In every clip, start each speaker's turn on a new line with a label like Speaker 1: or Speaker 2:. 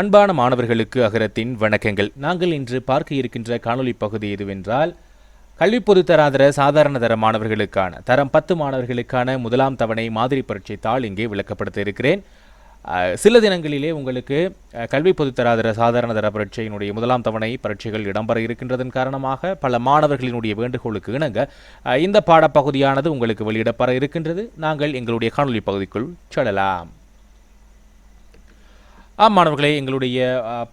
Speaker 1: அன்பான மாணவர்களுக்கு அகரத்தின் வணக்கங்கள். நாங்கள் இன்று பார்க்க இருக்கின்ற காணொலி பகுதி எதுவென்றால் கல்வி பொதுத்தராதர சாதாரண தர மாணவர்களுக்கான தரம் பத்து மாணவர்களுக்கான முதலாம் தவணை மாதிரி பரீட்சை தாள் இங்கே விளக்கப்படுத்த இருக்கிறேன். சில தினங்களிலே உங்களுக்கு கல்வி பொதுத்தராதர சாதாரண தர பரீட்சையினுடைய முதலாம் தவணை பரீட்சைகள் இடம்பெற இருக்கின்றதன் காரணமாக பல மாணவர்களினுடைய வேண்டுகோளுக்கு இணங்க இந்த பாடப்பகுதியானது உங்களுக்கு வெளியிடப்பட இருக்கின்றது. நாங்கள் எங்களுடைய காணொலி பகுதிக்குள் செல்லலாம். ஆம் மாணவர்களே எங்களுடைய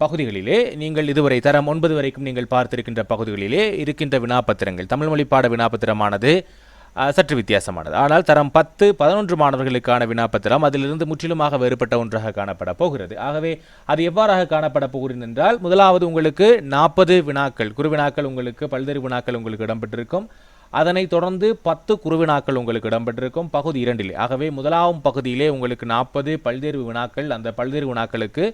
Speaker 1: பகுதிகளிலே நீங்கள் இதுவரை தரம் ஒன்பது வரைக்கும் நீங்கள் பார்த்திருக்கின்ற பகுதிகளிலே இருக்கின்ற வினாப்பத்திரங்கள் தமிழ் மொழி பாட வினாப்பத்திரமானது சற்று வித்தியாசமானது. ஆனால் தரம் பத்து பதினொன்று மாணவர்களுக்கான வினாப்பத்திரம் அதிலிருந்து முற்றிலுமாக வேறுபட்ட ஒன்றாக காணப்பட போகிறது. ஆகவே அது எவ்வாறாக காணப்பட போகிறது என்றால் முதலாவது உங்களுக்கு நாற்பது வினாக்கள் குறுவினாக்கள் உங்களுக்கு பல்வேறு வினாக்கள் உங்களுக்கு இடம்பெற்றிருக்கும். அதனைத் தொடர்ந்து பத்து குறுவினாக்கள் உங்களுக்கு இடம்பெற்றிருக்கும். பகுதி இரண்டிலே. ஆகவே முதலாம் பகுதியிலே உங்களுக்கு நாற்பது பல்தேர்வு வினாக்கள். அந்த பல்தேர்வு வினாக்களுக்கு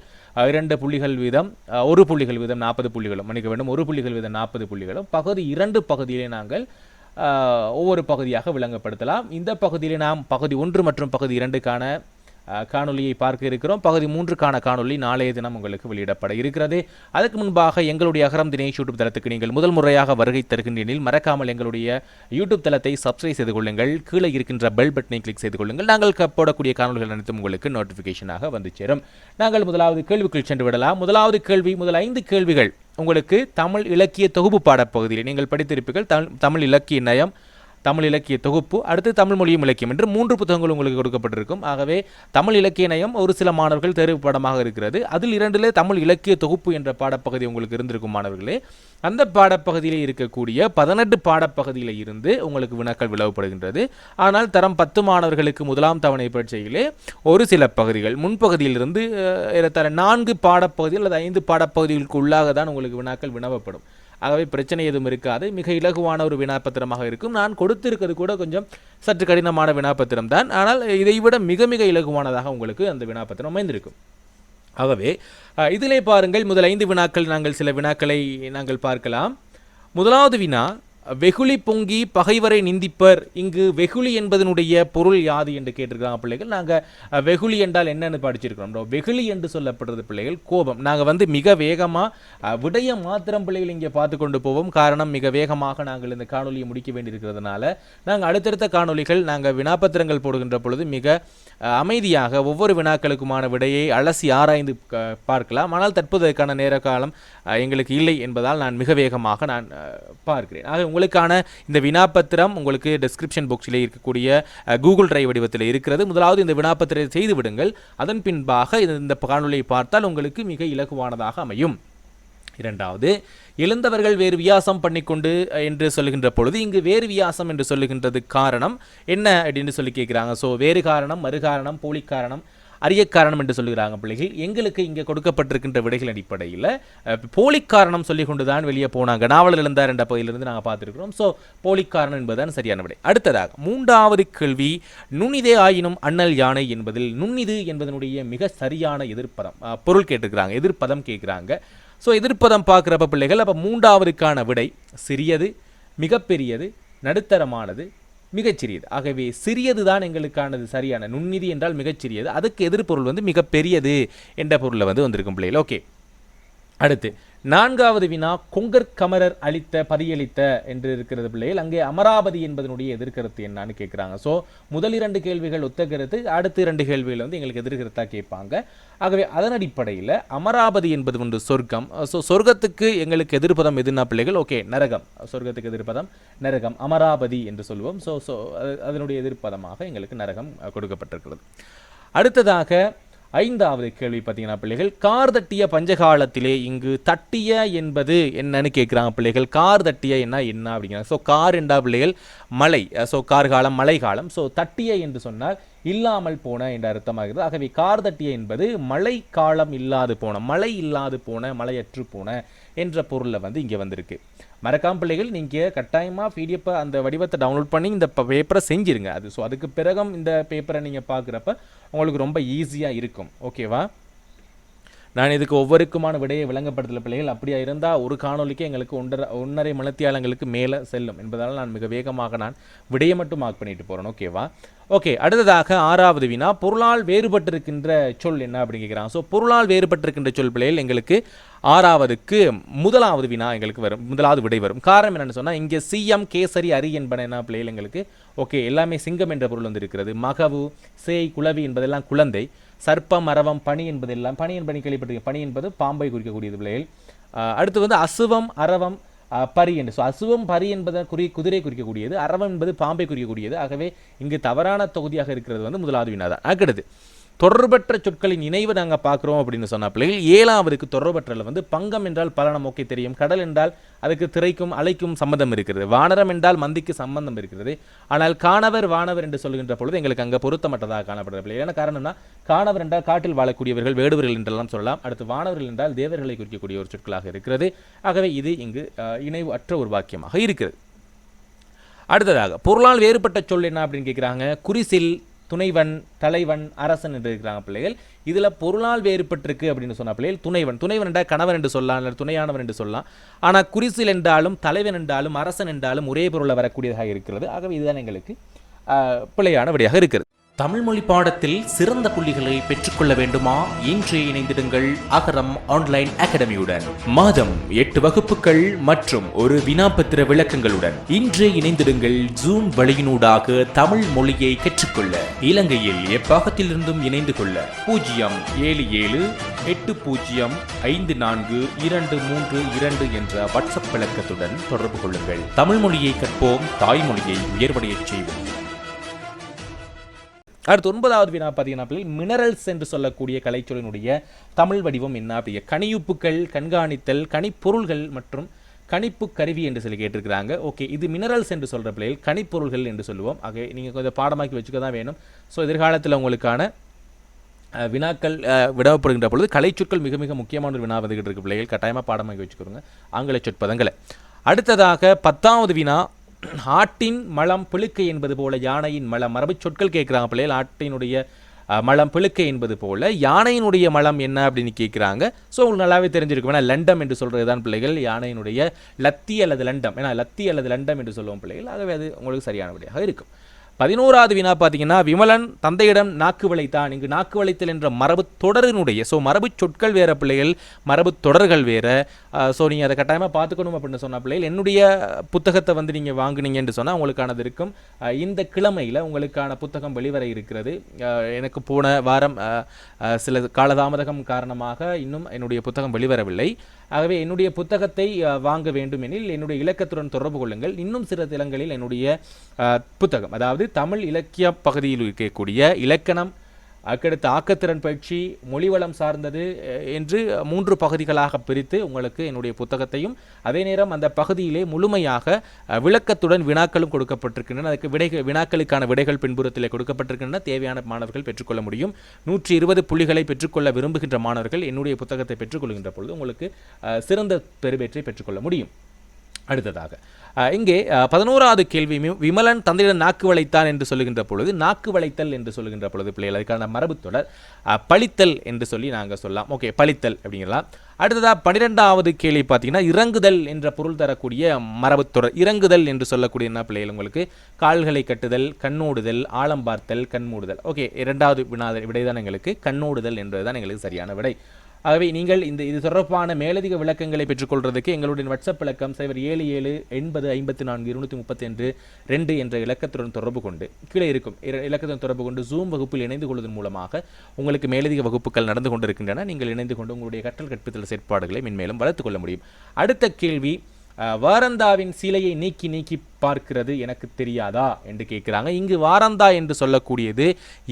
Speaker 1: இரண்டு புள்ளிகள் வீதம் ஒரு புள்ளிகள் வீதம் நாற்பது புள்ளிகளும் மன்னிக்க வேண்டும். ஒரு புள்ளிகள் வீதம் நாற்பது புள்ளிகளும். பகுதி இரண்டு பகுதியிலே நாங்கள் ஒவ்வொரு பகுதியாக விளங்கப்படுத்தலாம். இந்த பகுதியில் நாம் பகுதி ஒன்று மற்றும் பகுதி இரண்டுக்கான காணொலியை காணொளியை பார்க்க இருக்கிறோம். பகுதி மூன்றுக்கான காணொலி நாளைய தினம் உங்களுக்கு வெளியிடப்பட இருக்கிறது. அதற்கு முன்பாக எங்களுடைய அகரம் தினேஷ் யூடியூப் தளத்துக்கு நீங்கள் முதல் முறையாக வருகை தருகின்றீர்கள். மறக்காமல் எங்களுடைய யூடியூப் தளத்தை சப்ஸ்கிரைப் செய்து கொள்ளுங்கள். கீழே இருக்கின்ற பெல் பட்டனை கிளிக் செய்து கொள்ளுங்கள். நாங்கள் போடக்கூடிய காணொலிகள் அனைத்தும் உங்களுக்கு நோட்டிஃபிகேஷனாக வந்து சேரும். நாங்கள் முதலாவது கேள்விக்குள் சென்று விடலாம். முதலாவது கேள்வி முதல் ஐந்து கேள்விகள் உங்களுக்கு தமிழ் இலக்கிய தொகுப்பு பாடப்பகுதியில் நீங்கள் படித்திருப்பீர்கள். தமிழ் தமிழ் இலக்கிய நயம் தமிழ் இலக்கிய தொகுப்பு அடுத்து தமிழ் மொழியும் இலக்கியம் என்று மூன்று புத்தகங்கள் உங்களுக்கு கொடுக்கப்பட்டிருக்கும். ஆகவே தமிழ் இலக்கிய நயம் ஒரு சில மாணவர்கள் தேர்வு பாடமாக இருக்கிறது. அதில் இரண்டிலே தமிழ் இலக்கிய தொகுப்பு என்ற பாடப்பகுதி உங்களுக்கு இருந்திருக்கும் மாணவர்களே. அந்த பாடப்பகுதியில் இருக்கக்கூடிய பதினெட்டு பாடப்பகுதியில் இருந்து உங்களுக்கு வினாக்கள் விளவப்படுகின்றது. ஆனால் தரம் பத்து மாணவர்களுக்கு முதலாம் தவணை பரீட்சையிலே ஒரு சில பகுதிகள் முன்பகுதியிலிருந்து ஏறத்தாழ நான்கு பாடப்பகுதி அல்லது ஐந்து பாடப்பகுதிகளுக்கு உள்ளாக தான் உங்களுக்கு வினாக்கள் வினவப்படும். ஆகவே பிரச்சனை எதுவும் இருக்காது. மிக இலகுவான ஒரு வினாப்பத்திரமாக இருக்கும். நான் கொடுத்திருக்கிறது கூட கொஞ்சம் சற்று கடினமான வினாப்பத்திரம் தான். ஆனால் இதை விட மிக மிக இலகுவானதாக உங்களுக்கு அந்த வினாப்பத்திரம் அமைந்திருக்கும். ஆகவே இதிலே பாருங்கள். முதல் ஐந்து வினாக்கள் நாங்கள் சில வினாக்களை நாங்கள் பார்க்கலாம். முதலாவது வினா வெகுளி பொங்கி பகைவரை நிந்திப்பர். இங்கு வெகுளி என்பதனுடைய பொருள் யாது என்று கேட்டிருக்காங்க பிள்ளைகள். நாங்கள் வெகுளி என்றால் என்னன்னு படிச்சிருக்கிறோம் வெகுளி என்று சொல்லப்படுறது பிள்ளைகள் கோபம். நாங்கள் வந்து மிக வேகமாக விடய மாத்திரம் பிள்ளைகள் இங்கே பார்த்து கொண்டு போவோம். காரணம் மிக வேகமாக நாங்கள் இந்த காணொலியை முடிக்க வேண்டியிருக்கிறதுனால நாங்கள் அடுத்தடுத்த காணொளிகள் நாங்கள் வினாப்பத்திரங்கள் போடுகின்ற பொழுது மிக அமைதியாக ஒவ்வொரு வினாக்களுக்குமான விடையை அலசி ஆராய்ந்து பார்க்கலாம். ஆனால் தற்போதற்கான நேர காலம் எங்களுக்கு இல்லை என்பதால் நான் மிக வேகமாக நான் பார்க்கிறேன். ஆக உங்களுக்கான இந்த வினாப்பத்திரம் உங்களுக்கு டிஸ்கிரிப்ஷன் பாக்ஸில் இருக்கக்கூடிய கூகுள் டிரைவ் வடிவத்தில் இருக்கிறது. முதலாவது இந்த வினாப்பத்திரத்தை செய்து விடுங்கள். அதன் பின்பாக இந்த- இந்த காணொலியை பார்த்தால் உங்களுக்கு மிக இலகுவானதாக அமையும். இரண்டாவது எழுந்தவர்கள் வேறு வியாசம் பண்ணிக்கொண்டு என்று சொல்லுகின்ற பொழுது இங்கு வேறு வியாசம் என்று சொல்லுகின்றது காரணம் என்ன அப்படின்னு சொல்லி கேட்குறாங்க. ஸோ வேறு காரணம் மறு காரணம் போலி காரணம் அரிய காரணம் என்று சொல்லுகிறாங்க பிள்ளைகள். எங்களுக்கு இங்கே கொடுக்கப்பட்டிருக்கின்ற விடைகள் அடிப்படையில் போலி காரணம் சொல்லி கொண்டு தான் வெளியே போனாங்க. நாவலர் இழந்தார் என்ற பகுதியிலிருந்து நாங்கள் பார்த்துருக்கிறோம். ஸோ போலி காரணம் என்பதுதான் சரியான விடை. அடுத்ததாக மூன்றாவது கேள்வி நுண்ணிதே ஆயினும் அண்ணல் யானை என்பதில் நுண்ணிது என்பதனுடைய மிக சரியான எதிர்ப்பதம். பொருள் கேட்டிருக்கிறாங்க எதிர்ப்பதம் கேட்குறாங்க. ஸோ எதிர்ப்பதம் பார்க்குறப்ப பிள்ளைகள் அப்போ மூன்றாவதுக்கான விடை சிறியது மிகப்பெரியது நடுத்தரமானது மிகச்சிறியது. ஆகவே சிறியது தான் எங்களுக்கானது சரியான நுண்ணிதி என்றால் மிகச்சிறியது. அதுக்கு எதிர்பொருள் வந்து மிகப்பெரியது என்ற பொருளில் வந்து வந்திருக்கும் பிள்ளைகள். ஓகே. அடுத்து நான்காவது வினா கொங்கர் கமரர் அளித்த பதியளித்த என்று இருக்கிறது பிள்ளைகள். அங்கே அமராவதி என்பதனுடைய எதிர்கருத்து என்னன்னு கேட்குறாங்க ஸோ முதல் இரண்டு கேள்விகள் ஒத்த கருத்து அடுத்த இரண்டு கேள்விகள் வந்து எங்களுக்கு எதிர்கருத்தாக கேட்பாங்க. ஆகவே அதன் அடிப்படையில் அமராவதி என்பது ஒன்று சொர்க்கம். ஸோ சொர்க்கத்துக்கு எங்களுக்கு எதிர்ப்பதம் எதுனா பிள்ளைகள்? ஓகே நரகம். சொர்க்கத்துக்கு எதிர்ப்பதம் நரகம். அமராவதி என்று சொல்லுவோம். ஸோ ஸோ அதனுடைய எதிர்ப்பதமாக எங்களுக்கு நரகம் கொடுக்கப்பட்டிருக்கிறது. அடுத்ததாக ஐந்தாவது கேள்வி பார்த்தீங்கன்னா பிள்ளைகள் கார் தட்டிய பஞ்சகாலத்திலே இங்கு தட்டிய என்பது என்னன்னு கேட்குறாங்க பிள்ளைகள். கார் தட்டிய என்ன என்ன அப்படிங்கிறாங்க. ஸோ கார் என்றா பிள்ளைகள் மழை ஸோ கார் காலம் மழை காலம். ஸோ தட்டிய என்று சொன்னால் இல்லாமல் போன என்ற அர்த்தமாகிறது ஆகவே கார் தட்டிய என்பது மழை காலம் இல்லாது போன மழை இல்லாது போன மழையற்று போன என்ற பொருளில் வந்து இங்கே வந்திருக்கு. மறக்காம பிள்ளைகள் நீங்கள் கட்டாயமாக பிடிஎஃப் அந்த வடிவத்தை டவுன்லோட் பண்ணி இந்த பேப்பரை செஞ்சிருங்க. அது ஸோ அதுக்கு பிறகும் இந்த பேப்பரை நீங்கள் பார்க்குறப்ப உங்களுக்கு ரொம்ப ஈஸியாக இருக்கும். ஓகேவா நான் இதுக்கு ஒவ்வொருக்குமான விடையை விளங்கப்படுத்தல பிள்ளைகள். அப்படியா இருந்தால் ஒரு காணொலிக்கு எங்களுக்கு ஒன்றரை ஒன்றரை மலத்தியாளங்களுக்கு மேலே செல்லும். என்பதால் நான் மிக வேகமாக நான் விடையை மட்டும் மார்க் பண்ணிட்டு போகிறேன் ஓகேவா ஓகே அடுத்ததாக ஆறாவது வினா பொருளால் வேறுபட்டிருக்கின்ற சொல் என்ன அப்படின்னு கேட்குறான் ஸோ பொருளால் வேறுபட்டிருக்கின்ற சொல் பிள்ளைகள் எங்களுக்கு ஆறாவதுக்கு முதலாவது வினா எங்களுக்கு வரும் முதலாவது விடை வரும். காரணம் என்னென்னு சொன்னால் இங்கே சிஎம் கேசரி அரி என்பன என்ன பிள்ளைகள் எங்களுக்கு? ஓகே எல்லாமே சிங்கம் என்ற பொருள் வந்து இருக்கிறது மகவு சேய் குளவி என்பதெல்லாம் குழந்தை. சர்ப்பம் அரவம் பனி என்பதெல்லாம் பனி என்பதை கேள்விப்பட்டிருக்கீங்க. பனி என்பது பாம்பை குறிக்கக்கூடியது பிள்ளைகள் அடுத்து வந்து அசுவம் அரவம் பரி என்று. ஸோ அசுவம் பரி என்பதை குறி குதிரை குறிக்கக்கூடியது அரவம் என்பது பாம்பை குறிக்கக்கூடியது. ஆகவே இங்கு தவறான தொகுதியாக இருக்கிறது வந்து முதலாவது வினாதான். அடுத்தது தொடர்பற்ற சொற்களின் இணைவு நாங்கள் பார்க்குறோம் அப்படின்னு சொன்ன பிள்ளைகள் ஏழாவதுக்கு தொடர்பற்றல வந்து பங்கம் என்றால் பல நமக்கு தெரியும். கடல் என்றால் அதுக்கு திரைக்கும் அலைக்கும் சம்பந்தம் இருக்கிறது. வானரம் என்றால் மந்திக்கு சம்பந்தம் இருக்கிறது. ஆனால் காணவர் வானவர் என்று சொல்கின்ற பொழுது எங்களுக்கு அங்கே பொருத்தமற்றதாக காணப்படுறது பிள்ளை என்ன காரணம்னா காணவர் என்றால் காட்டில் வாழக்கூடியவர்கள் வேடுவர்கள் என்றெல்லாம் சொல்லலாம். அடுத்து வானவர்கள் என்றால் தேவர்களை குறிக்கக்கூடிய ஒரு சொற்களாக இருக்கிறது. ஆகவே இது இங்கு அஹ், இணைவு அற்ற ஒரு வாக்கியமாக இருக்கிறது. அடுத்ததாக பொருளால் வேறுபட்ட சொல் என்ன அப்படின்னு கேட்குறாங்க குறிசில் துணைவன் தலைவன் அரசன் என்று இருக்கிறாங்க பிள்ளைகள். இதில் பொருளால் வேறுபட்டிருக்கு அப்படின்னு சொன்ன பிள்ளைகள் துணைவன். துணைவன் என்றால் கணவன் என்று சொல்லலாம் இல்லை துணையானவன் என்று சொல்லலாம். ஆனால் குறிசில் என்றாலும் தலைவன் என்றாலும் அரசன் என்றாலும் ஒரே பொருளை வரக்கூடியதாக இருக்கிறது. ஆகவே இதுதான் எங்களுக்கு ஆஹ், பிழையான விடையாக இருக்கிறது. தமிழ் மொழி பாடத்தில் சிறந்த புள்ளிகளை பெற்றுக்கொள்ள வேண்டுமா? இன்றே இணைந்திடுங்கள் அகரம் ஆன்லைன் அகாடமியுடன். மாதம் எட்டு வகுப்புகள் மற்றும் ஒரு வினாபத்திர விளக்கங்களுடன். இன்றே இணைந்திடுங்கள் ஜூம் வழியினூடாக தமிழ் மொழியை கற்றுக்கொள்ள. இலங்கையில் எப்பாகத்திலிருந்தும் இணைந்து கொள்ள. பூஜ்ஜியம் ஏழு ஏழு எட்டு பூஜ்ஜியம் ஐந்து நான்கு இரண்டு மூன்று இரண்டு என்ற வாட்ஸ்அப் விளக்கத்துடன் தொடர்பு கொள்ளுங்கள். தமிழ் மொழியை கற்போம். தாய்மொழியை உயர்வடையச் செய்வோம். அடுத்து ஒன்பதாவது வினா பார்த்தீங்கன்னா பிள்ளை மினரல்ஸ் என்று சொல்லக்கூடிய கலைச்சொலினுடைய தமிழ் வடிவம் என்ன? அப்படிங்க கனியுப்புக்கள் கண்காணித்தல் கனிப்பொருள்கள் மற்றும் கணிப்பு கருவி என்று சொல்லி கேட்டிருக்கிறாங்க. ஓகே இது மினரல்ஸ் என்று சொல்கிற பிள்ளைகள் கனிப்பொருள்கள் என்று சொல்லுவோம். ஆகவே நீங்கள் கொஞ்சம் பாடமாக்கி வச்சுக்க தான் வேணும். ஸோ எதிர்காலத்தில் உங்களுக்கான வினாக்கள் விடப்படுகின்ற பொழுது கலைச்சொற்கள் மிக மிக முக்கியமான ஒரு வினா வந்துகிட்டு இருக்கு பிள்ளைகள். கட்டாயமாக பாடமாக்கி வச்சுக்கிறோங்க ஆங்கில சொற்பதங்களை. அடுத்ததாக பத்தாவது வினா ஆட்டின் மலம் பிழுக்கை என்பது போல யானையின் மலம். மரபுச் சொற்கள் கேட்குறாங்க பிள்ளைகள் ஆட்டினுடைய மலம் பிழுக்கை என்பது போல யானையினுடைய மலம் என்ன அப்படின்னு கேட்குறாங்க. ஸோ உங்களுக்கு நல்லாவே தெரிஞ்சிருக்கும். ஏன்னா லண்டம் என்று சொல்கிறது தான் பிள்ளைகள். யானையினுடைய லத்தி அல்லது லண்டம். ஏன்னா லத்தி அல்லது லண்டம் என்று சொல்லுவோம் பிள்ளைகள். ஆகவே அது உங்களுக்கு சரியான விடையாக இருக்கும். பதினோராவது வினா பார்த்தீங்கன்னா விமலன் தந்தையிடம் நாக்கு வளைத்தான் இங்கு நாக்கு வளைத்தல் என்ற மரபு தொடரினுடைய ஸோ மரபு சொற்கள் வேற பிள்ளைகள் மரபு தொடர்கள் வேற. ஸோ நீங்கள் அதை கட்டாயமாக பார்த்துக்கணும் அப்படின்னு சொன்ன பிள்ளைகள் என்னுடைய புத்தகத்தை வந்து நீங்கள் வாங்குனீங்கன்னு சொன்னால் உங்களுக்கானது இருக்கும். இந்த கிழமையில் உங்களுக்கான புத்தகம் வெளிவர இருக்கிறது. எனக்கு போன வாரம் சில காலதாமதகம் காரணமாக இன்னும் என்னுடைய புத்தகம் வெளிவரவில்லை. ஆகவே என்னுடைய புத்தகத்தை வாங்க வேண்டும் எனில் என்னுடைய இலக்கத்துடன் தொடர்பு கொள்ளுங்கள். இன்னும் சில தினங்களில் என்னுடைய புத்தகம் அதாவது தமிழ் இலக்கிய பகுதியில் இருக்கக்கூடிய இலக்கணம் அதுக்கடுத்து ஆக்கத்திறன் பயிற்சி மொழிவளம் சார்ந்தது என்று மூன்று பகுதிகளாக பிரித்து உங்களுக்கு என்னுடைய புத்தகத்தையும் அதே நேரம் அந்த பகுதியிலே முழுமையாக விளக்கத்துடன் வினாக்களும் கொடுக்கப்பட்டிருக்கின்றன. அதுக்கு விடை வினாக்களுக்கான விடைகள் பின்புறத்திலே கொடுக்கப்பட்டிருக்கின்றன. தேவையான மாணவர்கள் பெற்றுக்கொள்ள முடியும். நூற்றி இருபது புள்ளிகளை பெற்றுக்கொள்ள விரும்புகின்ற மாணவர்கள் என்னுடைய புத்தகத்தை பெற்றுக்கொள்கின்ற பொழுது உங்களுக்கு சிறந்த பெருவேற்றை பெற்றுக்கொள்ள முடியும். அடுத்ததாக. இங்கே பதினோராவது கேள்வி விமலன் தந்தையிடம் நாக்கு வளைத்தான் என்று சொல்லுகின்ற பொழுது நாக்கு வளைத்தல் என்று சொல்லுகின்ற பொழுது பிள்ளைகள் அதுக்கான மரபுத் தொடர் பழித்தல் என்று சொல்லி நாங்கள் சொல்லலாம். ஓகே பழித்தல் அப்படிங்கலாம் அடுத்ததாக பன்னிரெண்டாவது கேள்வி பார்த்தீங்கன்னா இறங்குதல் என்ற பொருள் தரக்கூடிய மரபுத்தொடர் இறங்குதல் என்று சொல்லக்கூடிய என்ன பிள்ளைகள் உங்களுக்கு? கால்களை கட்டுதல் கண்ணோடுதல் ஆழம் பார்த்தல் கண்மூடுதல் ஓகே இரண்டாவது வினா விடைதான் எங்களுக்கு கண்ணோடுதல் என்பதுதான் எங்களுக்கு சரியான விடை. ஆகவே நீங்கள் இந்த இது தொடர்பான மேலதிக விளக்கங்களை பெற்றுக்கொள்வதற்கு எங்களுடைய வாட்ஸ்அப் இலக்கம் சைபர் ஏழு ஏழு எண்பது ஐம்பத்தி நான்கு இருநூற்றி முப்பத்தி ரெண்டு என்ற இலக்கத்துடன் தொடர்பு கொண்டு கீழே இருக்கும் இர- இலக்கத்துடன் தொடர்பு கொண்டு ஜூம் வகுப்பில் இணைந்து கொள்வதன் மூலமாக உங்களுக்கு மேலதிக வகுப்புகள் நடந்து கொண்டிருக்கின்றன. நீங்கள் இணைந்து கொண்டு உங்களுடைய கற்றல் கற்பித்தல் செயற்பாடுகளை மென்மேலும் வளர்த்துக் கொள்ள முடியும். அடுத்த கேள்வி வாரந்தாவின் சீலையை நீக்கி நீக்கி பார்க்கிறது எனக்கு தெரியாதா என்று கேட்குறாங்க. இங்கு வாரந்தா என்று சொல்லக்கூடியது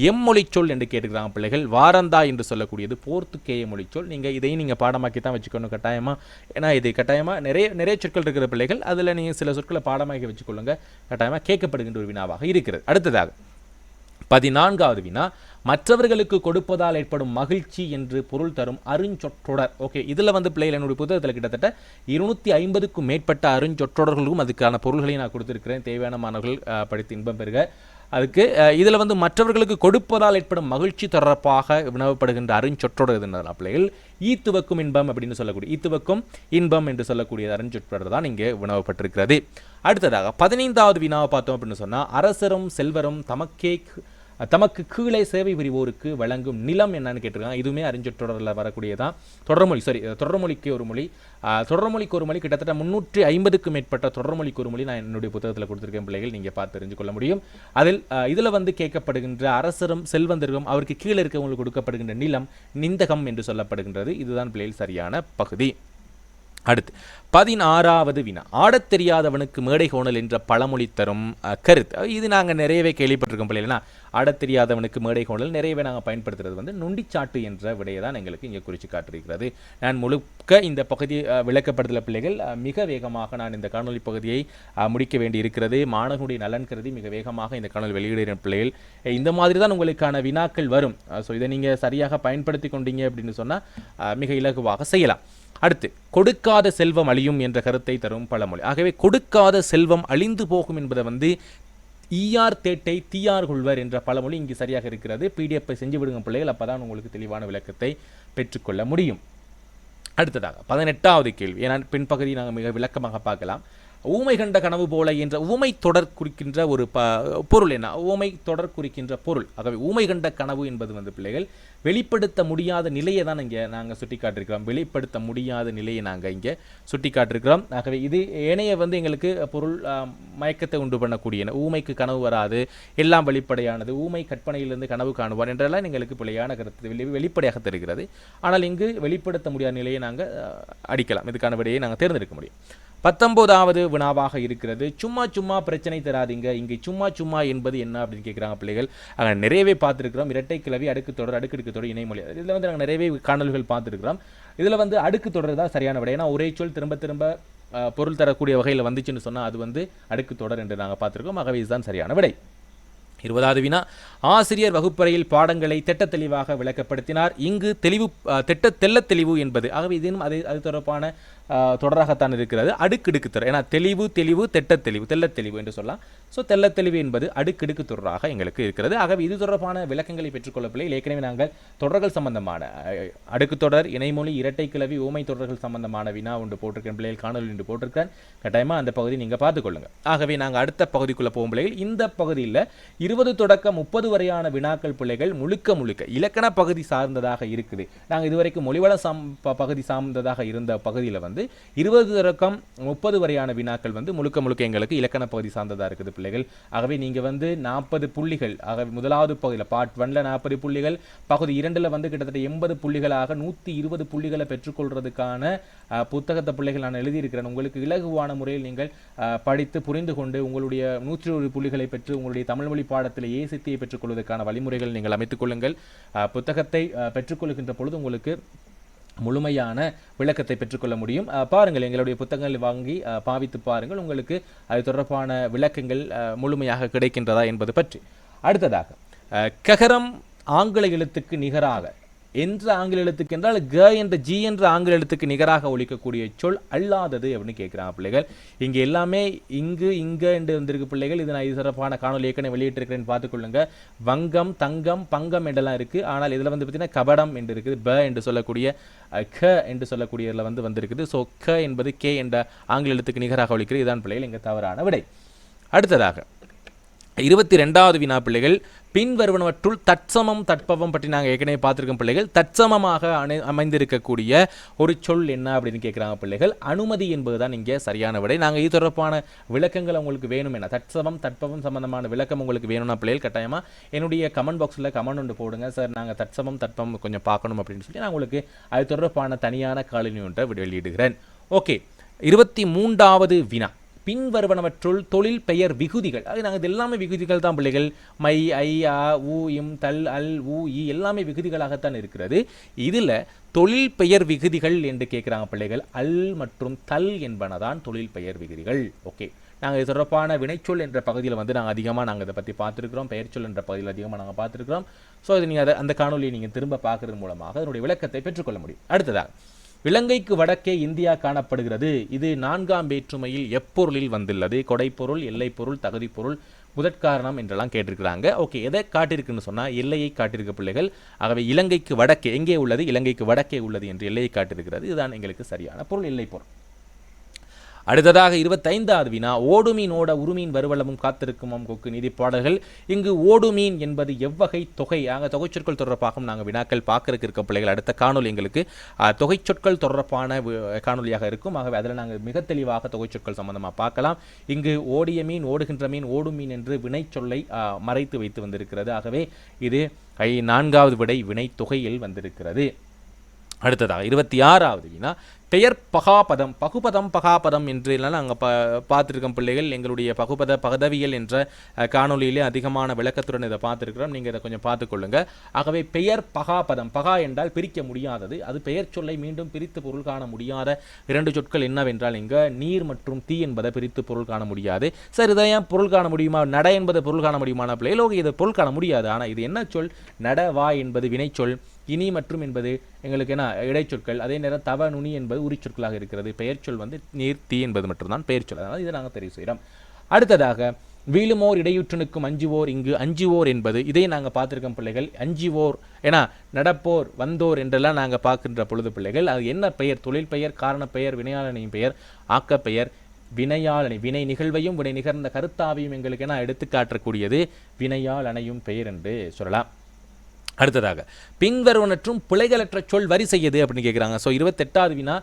Speaker 1: எம்மொழி சொல் என்று கேட்டுக்கிறாங்க பிள்ளைகள். வாரந்தா என்று சொல்லக்கூடியது போர்த்துக்கேய மொழிச்சொல். நீங்கள் இதையும் நீங்கள் பாடமாக்கி தான் வச்சுக்கணும் கட்டாயமாக ஏன்னா இது கட்டாயமாக நிறைய நிறைய சொற்கள் இருக்கிற பிள்ளைகள் அதில் நீங்கள் சில சொற்களை பாடமாக்கி வச்சுக்கொள்ளுங்க. கட்டாயமாக கேட்கப்படுகின்ற ஒரு வினாவாக இருக்கிறது. அடுத்ததாக பதினான்காவது வினா மற்றவர்களுக்கு கொடுப்பதால் ஏற்படும் மகிழ்ச்சி என்று பொருள் தரும் அருஞ்சொற்றொடர். ஓகே இதில் வந்து பிள்ளைகள் என்னுடைய புத்தகத்தில் கிட்டத்தட்ட இருநூத்தி ஐம்பதுக்கும் மேற்பட்ட அருஞ்சொற்றொடர்களுக்கும் அதுக்கான பொருள்களையும் நான் கொடுத்துருக்கிறேன். தேவையான மாணவர்கள் படித்து இன்பம் பெறுக. அதுக்கு இதில் வந்து மற்றவர்களுக்கு கொடுப்பதால் ஏற்படும் மகிழ்ச்சி தொடர்பாக வினவப்படுகின்ற அருஞ்சொற்றொடர் எதுனா பிள்ளைகள் ஈத்துவக்கும் இன்பம் அப்படின்னு சொல்லக்கூடிய ஈத்துவக்கும் இன்பம் என்று சொல்லக்கூடிய அருஞ்சொற்றொடர் தான் இங்கே வினவப்பட்டிருக்கிறது. அடுத்ததாக பதினைந்தாவது வினாவை பார்த்தோம் அப்படின்னு சொன்னால் அரசரும் செல்வரும் தமக்கே தமக்கு கீழே சேவை புரிவோருக்கு வழங்கும் நிலம் என்னன்னு கேட்டிருக்காங்க. இதுவுமே அறிஞ்சொற்றொடரில் வரக்கூடியதான் தொடர்மொழி சாரி தொடர்மொழிக்கு ஒரு மொழி. தொடர்மொழிக்கு ஒரு மொழி கிட்டத்தட்ட முன்னூற்றி ஐம்பதுக்கும் மேற்பட்ட தொடர்மொழிக்கு ஒரு மொழி நான் என்னுடைய புத்தகத்தில் கொடுத்துருக்கேன் பிள்ளைகள். நீங்கள் பார்த்து தெரிஞ்சு கொள்ள முடியும். அதில் இதில் வந்து கேட்கப்படுகின்ற அரசரும் செல்வந்தரும் அவருக்கு கீழே இருக்கவங்களுக்கு கொடுக்கப்படுகின்ற நிலம் நிந்தகம் என்று சொல்லப்படுகின்றது. இதுதான் பிள்ளைகள் சரியான பகுதி. அடுத்து பதினாறாவது வினா. ஆடத் தெரியாதவனுக்கு மேடை கோணல் என்ற பழமொழி தரும் கருத்து. இது நாங்கள் நிறையவே கேள்விப்பட்டிருக்கோம் பிள்ளைங்களா ஆடத் தெரியாதவனுக்கு மேடை கோணல் நிறையவே நாங்கள் பயன்படுத்துறது வந்து நொண்டிச்சாட்டு என்ற விடையை தான் எங்களுக்கு இங்கே குறித்து காட்டிருக்கிறது நான் முழுக்க இந்த பகுதி விளக்கப்படுதல பிள்ளைகள் மிக வேகமாக நான் இந்த காணொலி பகுதியை முடிக்க வேண்டி இருக்கிறது மாணவனுடைய நலன் கருதி மிக வேகமாக இந்த காணொலி வெளியிடுகிற பிள்ளைகள். இந்த மாதிரி தான் உங்களுக்கான வினாக்கள் வரும். ஸோ இதை நீங்கள் சரியாக பயன்படுத்தி கொண்டீங்க அப்படின்னு சொன்னால் மிக இலகுவாக செய்யலாம். அடுத்து கொடுக்காத செல்வம் அழியும் என்ற கருத்தை தரும் பழமொழி. ஆகவே கொடுக்காத செல்வம் அழிந்து போகும் என்பதை வந்து ஈஆர் தேட்டை தீயார் கொள்வர் என்ற பழமொழி இங்கு சரியாக இருக்கிறது. பிடிஎஃப்பை செஞ்சு விடுங்க பிள்ளைகள் அப்போ தான் உங்களுக்கு தெளிவான விளக்கத்தை பெற்றுக்கொள்ள முடியும். அடுத்ததாக பதினெட்டாவது கேள்வி. ஏன்னா பின்பகுதி நாங்கள் மிக விளக்கமாக பார்க்கலாம். ஊமை கண்ட கனவு போல என்ற ஊமை தொடர் குறிக்கின்ற ஒரு ப பொருள் என்ன? ஊமை தொடர் குறிக்கின்ற பொருள். ஆகவே ஊமை கண்ட கனவு என்பது வந்து பிள்ளைகள் வெளிப்படுத்த முடியாத நிலையை தான் இங்கே நாங்கள் சுட்டி காட்டிருக்கிறோம் வெளிப்படுத்த முடியாத நிலையை நாங்கள் இங்கே சுட்டி காட்டிருக்கிறோம் ஆகவே இது ஏனைய வந்து எங்களுக்கு பொருள் மயக்கத்தை உண்டு பண்ணக்கூடிய ஊமைக்கு கனவு வராது எல்லாம் வெளிப்படையானது ஊமை கற்பனையிலிருந்து கனவு காணுவார் என்றெல்லாம் எங்களுக்கு பிள்ளையான கருத்து வெளி வெளிப்படையாக தெரிகிறது. ஆனால் இங்கு வெளிப்படுத்த முடியாத நிலையை நாங்கள் அடிக்கலாம். இதுக்கான விடையை நாங்கள் தேர்ந்தெடுக்க முடியும். பத்தொன்பதாவது வினாவாக இருக்கிறது. சும்மா சும்மா பிரச்சனை தராதிங்க. இங்கே சும்மா சும்மா என்பது என்ன அப்படின்னு கேட்குறாங்க பிள்ளைகள். நாங்கள் நிறையவே பார்த்துருக்கிறோம். இரட்டை கிளவி அடுக்கு தொடர் அடுக்கு தொடர் இணைமொழி. இதில் வந்து நாங்கள் நிறையவே காணல்கள் பார்த்துருக்கிறோம். இதில் வந்து அடுக்கு தொடர் தான் சரியான விட. ஏன்னா ஒரே சொல் திரும்ப திரும்ப பொருள் தரக்கூடிய வகையில் வந்துச்சுன்னு சொன்னால் அது வந்து அடுக்கு தொடர் என்று நாங்கள் பார்த்துருக்கோம். ஆகவே இதுதான் சரியான விடை. இருபதாவது வினா ஆசிரியர் வகுப்பறையில் பாடங்களை திட்ட தெளிவாக விளக்கப்படுத்தினார். இங்கு தெளிவு திட்ட தெல்ல தெளிவு என்பது. ஆகவே இதனும் அது அது தொடர்பான தொடராகத்தான் இருக்கிறது. அடுக்கடுக்கு தொடர். ஏன்னா தெளிவு தெளிவு தெட்ட தெளிவு தெல்ல தெளிவு என்று சொல்லலாம். ஸோ தெல்ல தெளிவு என்பது அடுக்கடுக்கு தொடராக எங்களுக்கு இருக்கிறது. ஆகவே இது தொடர்பான விளக்கங்களை பெற்றுக்கொள்ளவில்லை ஏற்கனவே நாங்கள் தொடர்கள் சம்பந்தமான அடுக்கு தொடர் இணைமொழி இரட்டை கிளவி ஊமை தொடர்கள் சம்பந்தமான வினா ஒன்று போட்டிருக்கேன் பிள்ளைகள். காணொலி ஒன்று போட்டிருக்கேன் கட்டாயமாக அந்த பகுதி நீங்கள் பார்த்துக்கொள்ளுங்க ஆகவே நாங்கள் அடுத்த பகுதிக்குள்ளே போகும் பிள்ளைகள். இந்த பகுதியில் இருபது தொடக்க முப்பது வரையான வினாக்கள் பிள்ளைகள் முழுக்க முழுக்க இலக்கண பகுதி சார்ந்ததாக இருக்குது. நாங்கள் இதுவரைக்கும் மொழிவள சம் பகுதி சார்ந்ததாக இருந்த பகுதியில் வந்து வந்து இருபது தொடக்கம் முப்பது வரையான வினாக்கள் வந்து முழுக்க முழுக்க எங்களுக்கு இலக்கண பகுதி சார்ந்ததாக இருக்குது பிள்ளைகள். ஆகவே நீங்கள் வந்து நாற்பது புள்ளிகள் ஆகவே முதலாவது பகுதியில் பார்ட் ஒன்ல நாற்பது புள்ளிகள் பகுதி இரண்டில் வந்து கிட்டத்தட்ட எண்பது புள்ளிகளாக நூற்றி இருபது புள்ளிகளை பெற்றுக்கொள்வதற்கான புத்தகத்தை பிள்ளைகள் நான் எழுதியிருக்கிறேன். உங்களுக்கு இலகுவான முறையில் நீங்கள் படித்து புரிந்து கொண்டு உங்களுடைய நூற்றி ஒரு புள்ளிகளை பெற்று உங்களுடைய தமிழ் மொழி பாடத்தில் ஏசித்தியை பெற்றுக்கொள்வதற்கான வழிமுறைகள் நீங்கள் அமைத்துக் கொள்ளுங்கள். புத்தகத்தை பெற்றுக்கொள்கின்ற பொழுது உங்களுக்கு முழுமையான விளக்கத்தை பெற்றுக்கொள்ள முடியும். பாருங்கள் எங்களுடைய புத்தகங்களை வாங்கி பாவித்து பாருங்கள். உங்களுக்கு அது தொடர்பான விளக்கங்கள் முழுமையாக கிடைக்கின்றதா என்பது பற்றி. அடுத்ததாக ககரம் ஆங்கில எழுத்துக்கு நிகராக என்ற ஆங்கில எழுத்துக்கு என்றால் க என்ற ஜி என்ற ஆங்கில எழுத்துக்கு நிகராக ஒழிக்கக்கூடிய சொல் அல்லாதது அப்படின்னு கேட்குறாங்க பிள்ளைகள். இங்கே எல்லாமே இங்கு இங்க என்று வந்திருக்கு பிள்ளைகள். இது நான் இது சிறப்பான காணொலி ஏற்கனவே வெளியிட்டிருக்கிறேன்னு பார்த்துக்கொள்ளுங்க வங்கம் தங்கம் பங்கம் என்றெல்லாம் இருக்குது ஆனால் இதில் வந்து பார்த்தீங்கன்னா கபடம் என்று இருக்குது. ப என்று சொல்லக்கூடிய க என்று சொல்லக்கூடியதில் வந்து வந்திருக்குது. ஸோ க என்பது கே என்ற ஆங்கில எழுத்துக்கு நிகராக ஒழிக்கிறது இதான் பிள்ளைகள் இங்கே தவறான விடை. அடுத்ததாக இருபத்தி ரெண்டாவது வினா பிள்ளைகள். பின்வருவனவற்றுள் தற்சமம் தட்பவம் பற்றி நாங்கள் ஏற்கனவே பார்த்துருக்கோம் பிள்ளைகள். தற்சமமாக அணை அமைந்திருக்கக்கூடிய ஒரு சொல் என்ன அப்படின்னு கேட்குறாங்க பிள்ளைகள். அனுமதி என்பது தான் இங்கே சரியான விடை. நாங்கள் இது தொடர்பான விளக்கங்கள் உங்களுக்கு வேணும் என்ன? தற்சமம் தட்பவம் சம்பந்தமான விளக்கம் உங்களுக்கு வேணும்னா பிள்ளைகள் கட்டாயமாக என்னுடைய கமெண்ட் பாக்ஸில் கமெண்ட் ஒன்று போடுங்க. சார் நாங்கள் தற்சமம் தட்பம் கொஞ்சம் பார்க்கணும் அப்படின்னு சொல்லி நான் உங்களுக்கு அது தொடர்பான தனியான காலனி ஒன்றை வெளியிடுகிறேன். ஓகே. இருபத்தி மூன்றாவது வினா. பின்வருவனவற்றுள் தொழில் பெயர் விகுதிகள். அது நாங்கள் எல்லாமே விகுதிகள் தான் பிள்ளைகள். மை ஐ ஆ ஊ இம் தல் அல் ஊ இ எல்லாமே விகுதிகளாகத்தான் இருக்கிறது. இதில் தொழில் பெயர் விகுதிகள் என்று கேட்குறாங்க பிள்ளைகள். அல் மற்றும் தல் என்பன தான் தொழில் பெயர் விகுதிகள். ஓகே. நாங்கள் இது தொடர்பான வினைச்சொல் என்ற பகுதியில் வந்து நாங்கள் அதிகமாக நாங்கள் இதை பற்றி பார்த்துருக்கிறோம். பெயர்ச்சொல் என்ற பகுதியில் அதிகமாக நாங்கள் பார்த்துருக்கிறோம். ஸோ இது நீங்கள் அதை அந்த காணொலியை நீங்கள் திரும்ப பார்க்குறது மூலமாக அதனுடைய விளக்கத்தை பெற்றுக்கொள்ள முடியும். அடுத்ததாக இலங்கைக்கு வடக்கே இந்தியா காணப்படுகிறது. இது நான்காம் வேற்றுமையில் எப்பொருளில் வந்துள்ளது? கொடைப்பொருள் எல்லைப்பொருள் தகுதிப்பொருள் முதற்காரணம் என்றெல்லாம் கேட்டிருக்கிறாங்க. ஓகே எதை காட்டியிருக்குன்னு சொன்னால் எல்லையை காட்டியிருக்க பிள்ளைகள் ஆகவே இலங்கைக்கு வடக்கே எங்கே உள்ளது? இலங்கைக்கு வடக்கே உள்ளது என்று எல்லையை காட்டியிருக்கிறது. இதுதான் எங்களுக்கு சரியான பொருள் எல்லை பொருள் அடுத்ததாக இருபத்தைந்தாவது வினா ஓடுமீன் ஓட உருமீன் வருவளமும் காத்திருக்குமாம் கொக்கு நிதி பாடல்கள். இங்கு ஓடுமீன் என்பது எவ்வகை தொகை ஆக தொகைச்சொற்கள் தொடர்பாகவும் நாங்கள் வினாக்கள் பார்க்கறதுக்கு இருக்க பிள்ளைகள். அடுத்த காணொலி எங்களுக்கு தொகை சொற்கள் தொடர்பான காணொலியாக இருக்கும். ஆகவே அதில் நாங்கள் மிக தெளிவாக தொகைச்சொற்கள் சம்பந்தமாக பார்க்கலாம். இங்கு ஓடிய மீன் ஓடுகின்ற மீன் ஓடும் மீன் என்று வினைச்சொல்லை சொல்லை மறைத்து வைத்து வந்திருக்கிறது. ஆகவே இது ஐ நான்காவது விடை வினை தொகையில் வந்திருக்கிறது. அடுத்ததாக இருபத்தி ஆறாவது வினா பெயர் பகாபதம் பகுபதம் பகாபதம் என்று எல்லாம் நாங்கள் பா பார்த்துருக்கோம் பிள்ளைகள் எங்களுடைய பகுபத பகதவியல் என்ற காணொலியிலே அதிகமான விளக்கத்துடன் இதை பார்த்துருக்கிறோம். நீங்கள் இதை கொஞ்சம் பார்த்துக்கொள்ளுங்க ஆகவே பெயர் பகாபதம் பகா என்றால் பிரிக்க முடியாதது. அது பெயர் சொல்லை மீண்டும் பிரித்து பொருள் காண முடியாத இரண்டு சொற்கள் என்னவென்றால் இங்கே நீர் மற்றும் தீ என்பதை பிரித்து பொருள் காண முடியாது. சார் இதை ஏன் பொருள் காண முடியுமா? நட என்பதை பொருள் காண முடியுமான பிள்ளைகள் ஓகே இதை பொருள் காண முடியாது. ஆனால் இது என்ன சொல்? நட வா என்பது வினைச்சொல். இனி மற்றும் என்பது எங்களுக்கு என்ன இடைச்சொற்கள். அதே நேரம் தவ நுனி என்பது உரிச்சொற்களாக இருக்கிறது. பெயர்ச்சொல் வந்து நீர் தீ என்பது மட்டும்தான் பெயர்ச்சொல் அதனால் இதை நாங்கள் தெரிவு செய்கிறோம் அடுத்ததாக வீழுமோர் இடையூற்றனுக்கும் அஞ்சுவோர் இங்கு அஞ்சுவோர் என்பது இதை நாங்கள் பார்த்துருக்கோம் பிள்ளைகள். அஞ்சுவோர் ஏன்னா நடப்போர் வந்தோர் என்றெல்லாம் நாங்கள் பார்க்கின்ற பொழுது பிள்ளைகள் அது என்ன பெயர்? தொழில் பெயர் காரண பெயர் வினையாளனின் பெயர் ஆக்கப்பெயர் வினையாளனை வினை நிகழ்வையும் வினை நிகழ்ந்த கருத்தாவையும் எங்களுக்கு என்ன எடுத்துக்காட்டக்கூடியது? வினையால் அணையும் பெயர் என்று சொல்லலாம். அடுத்ததாக பின்வருவனற்றும் பிழைகளற்ற சொல் வரிசை எது அப்படின்னு கேட்குறாங்க ஸோ இருபத்தெட்டாவது வினா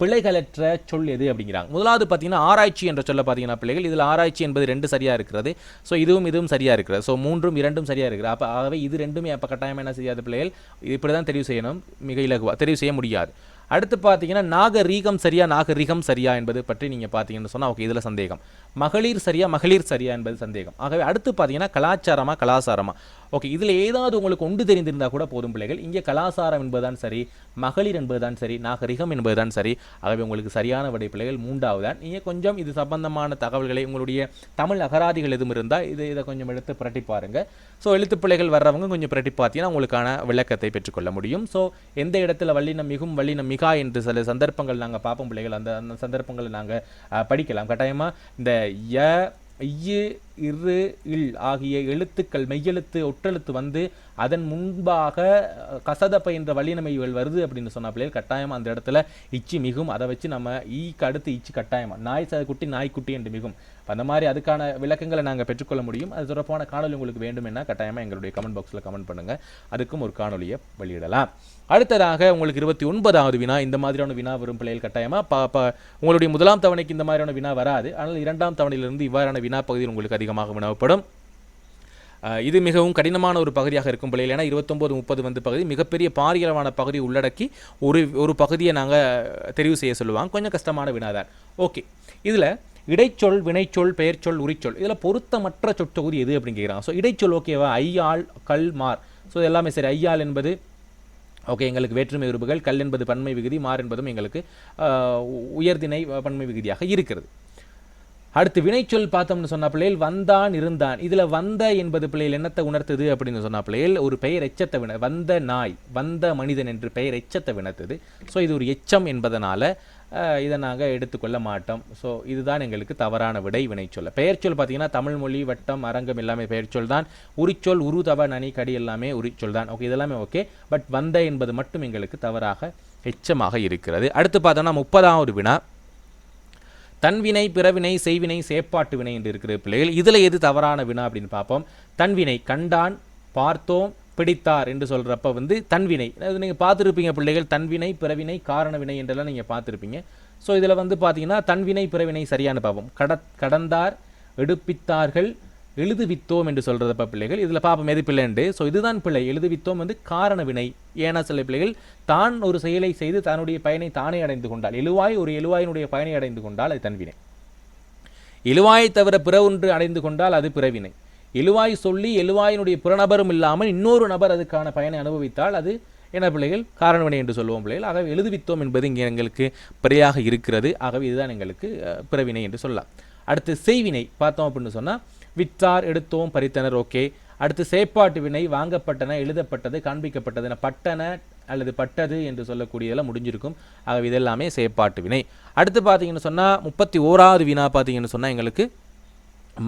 Speaker 1: பிழைகளற்ற சொல் எது அப்படிங்கிறாங்க. முதலாவது பார்த்தீங்கன்னா ஆராய்ச்சி என்ற சொல்ல பார்த்தீங்கன்னா பிள்ளைகள் இதில் ஆராய்ச்சி என்பது ரெண்டு சரியாக இருக்கிறது. ஸோ இதுவும் இதுவும் சரியாக இருக்கிறது. ஸோ மூன்றும் இரண்டும் சரியாக இருக்கிறது. அப்போ ஆகவே இது ரெண்டுமே அப்போ கட்டாயமாக என்ன செய்யாத பிள்ளைகள் இது இப்படி தான் தெரிவு செய்யணும். மிக இலகுவாக தெரிவு செய்ய முடியாது. அடுத்து பார்த்தீங்கன்னா நாகரீகம் சரியா நாகரிகம் சரியா என்பது பற்றி நீங்கள் பார்த்தீங்கன்னு சொன்னால் ஓகே இதில் சந்தேகம். மகளிர் சரியா மகளிர் சரியா என்பது சந்தேகம். ஆகவே அடுத்து பார்த்தீங்கன்னா கலாச்சாரமாக கலாச்சாரமாக ஓகே இதில் ஏதாவது உங்களுக்கு ஒன்று தெரிந்திருந்தால் கூட போதும் பிள்ளைகள். இங்கே கலாசாரம் என்பதுதான் சரி மகளிர் என்பதுதான் சரி நாகரிகம் என்பதுதான் சரி. ஆகவே உங்களுக்கு சரியான விடை பிள்ளைகள் மூன்றாவது தான் நீங்கள் கொஞ்சம் இது சம்பந்தமான தகவல்களை உங்களுடைய தமிழ் அகராதிகள் எதுவும் இருந்தால் இது இதை கொஞ்சம் எடுத்து புரட்டி பாருங்கள் ஸோ எழுத்து பிள்ளைகள் வர்றவங்க கொஞ்சம் புரட்டி பார்த்தீங்கன்னா உங்களுக்கான விளக்கத்தை பெற்றுக்கொள்ள முடியும். ஸோ எந்த இடத்துல வல்லினம் மிகும் வல்லினம் மிகா என்று சில சந்தர்ப்பங்கள் நாங்கள் பார்ப்போம் பிள்ளைகள். அந்த அந்த சந்தர்ப்பங்களை நாங்கள் படிக்கலாம். கட்டாயமாக இந்த ய ஐயு இரு இல் ஆகிய எழுத்துக்கள் மெய்யெழுத்து ஒற்றெழுத்து வந்து அதன் முன்பாக அஹ், கசதப்ப என்ற வழிநமைகள் வருது அப்படின்னு சொன்ன பிள்ளைகள் கட்டாயமாக அந்த இடத்துல இச்சி மிகும். அதை வச்சு நம்ம ஈக்கு அடுத்து இச்சி கட்டாயமாக நாய் குட்டி நாய்க்குட்டி என்று மிகும். அந்த மாதிரி அதுக்கான விளக்கங்களை நாங்கள் பெற்றுக்கொள்ள முடியும். அது தொடர்பான காணொலி உங்களுக்கு வேண்டுமென்னா கட்டாயமாக எங்களுடைய கமெண்ட் பாக்ஸில் கமெண்ட் பண்ணுங்கள் அதுக்கும் ஒரு காணொலியை வெளியிடலாம். அடுத்ததாக உங்களுக்கு இருபத்தி ஒன்பதாவது வினா இந்த மாதிரியான வினா வரும் பிள்ளைகள் கட்டாயமாக ப உங்களுடைய முதலாம் தவணைக்கு இந்த மாதிரியான வினா வராது. ஆனால் இரண்டாம் தவணையிலிருந்து இவ்வாறான வினா பகுதியில் உங்களுக்கு அதிகமாக வினவப்படும் இது மிகவும் கடினமான ஒரு பகுதியாக இருக்கும் பிள்ளைகள். ஏன்னா இருபத்தொம்போது முப்பது வந்து பகுதி. மிகப்பெரிய பாரியளவான பகுதி உள்ளடக்கி ஒரு ஒரு பகுதியை நாங்கள் தெரிவு செய்ய சொல்லுவாங்க. கொஞ்சம் கஷ்டமான வினாதான். ஓகே. இதில் இடைச்சொல் வினைச்சொல் பெயர்ச்சொல் உரிச்சொல் இதில் பொருத்தமற்ற சொற்றொகுதி எது அப்படின்னு கேட்குறாங்க ஸோ இடைச்சொல் ஓகேவா ஐயாள் கல் மார். ஸோ எல்லாமே சரி. ஐயாள் என்பது ஓகே எங்களுக்கு வேற்றுமை உறுப்புகள். கல் என்பது பன்மை விகுதி மார் என்பதும் எங்களுக்கு ஆஹ், உயர்திணை பன்மை விகுதியாக இருக்கிறது. அடுத்து வினைச்சொல் பார்த்தோம்னு சொன்ன பிள்ளைகள் வந்தான் இருந்தான். இதில் வந்த என்பது பிள்ளைகள் என்னத்தை உணர்த்துது அப்படின்னு சொன்ன பிள்ளைகள் ஒரு பெயர் எச்சத்தை வின வந்த நாய் வந்த மனிதன் என்று பெயர் எச்சத்தை வினத்துது. ஸோ இது ஒரு எச்சம் என்பதனால் இதை நாங்கள் எடுத்துக்கொள்ள மாட்டோம். ஸோ இதுதான் எங்களுக்கு தவறான விடை வினைச்சொல். பெயர்ச்சொல் பார்த்தீங்கன்னா தமிழ் மொழி வட்டம் அரங்கம் எல்லாமே பெயர்ச்சொல் தான். உரிச்சொல் உரு தவ நனி கடி எல்லாமே உரிச்சொல் தான். ஓகே இதெல்லாமே ஓகே பட் வந்த என்பது மட்டும் எங்களுக்கு தவறாக எச்சமாக இருக்கிறது. அடுத்து பார்த்தோம்னா முப்பதாவது வினா. தன்வினை பிறவினை செய்வினை சேப்பாட்டு வினை என்று இருக்கிற பிள்ளைகள் இதில் எது தவறான வினா அப்படின்னு பார்ப்போம். தன்வினை கண்டான் பார்த்தோம் பிடித்தார் என்று சொல்கிறப்ப வந்து தன்வினை அது நீங்கள் பார்த்துருப்பீங்க பிள்ளைகள் தன்வினை பிறவினை காரண வினை என்றெல்லாம் நீங்கள் பார்த்துருப்பீங்க. ஸோ இதில் வந்து பார்த்தீங்கன்னா தன்வினை பிறவினை சரியான பாவம் கட கடந்தார் எடுப்பித்தார்கள் எழுதுவித்தோம் என்று சொல்கிறதப்ப பிள்ளைகள் இதில் பாப்பம் எது பிள்ளைண்டு? ஸோ இதுதான் பிள்ளை எழுதுவித்தோம் வந்து காரண வினை. ஏன்னா சில பிள்ளைகள் தான் ஒரு செயலை செய்து தன்னுடைய பயனை தானே அடைந்து கொண்டால் எழுவாய் ஒரு எழுவாயினுடைய பயனை அடைந்து கொண்டால் அது தன்வினை எழுவாயை தவிர பிற ஒன்று அடைந்து கொண்டால் அது பிறவினை. எழுவாய் சொல்லி எழுவாயினுடைய புறநபரும் இல்லாமல் இன்னொரு நபர் அதுக்கான பயனை அனுபவித்தால் அது என்ன பிள்ளைகள்? காரணவினை என்று சொல்லுவோம் பிள்ளைகள். ஆகவே எழுதுவித்தோம் என்பது இங்கே எங்களுக்கு பிறையாக இருக்கிறது. ஆகவே இதுதான் எங்களுக்கு பிறவினை என்று சொல்லலாம். அடுத்து செய்வினை. பார்த்தோம் அப்படின்னு சொன்னால் விற்றார் எடுத்தோம் பறித்தனர் ஓகே. அடுத்து செயற்பாட்டு வினை வாங்கப்பட்டன எழுதப்பட்டது காண்பிக்கப்பட்டது என பட்டன அல்லது பட்டது என்று சொல்லக்கூடியதெல்லாம் முடிஞ்சிருக்கும். ஆகவே இதெல்லாமே செயற்பாட்டு வினை. அடுத்து பார்த்தீங்கன்னு சொன்னால் முப்பத்தி ஓராவது வினா பார்த்தீங்கன்னு சொன்னால் எங்களுக்கு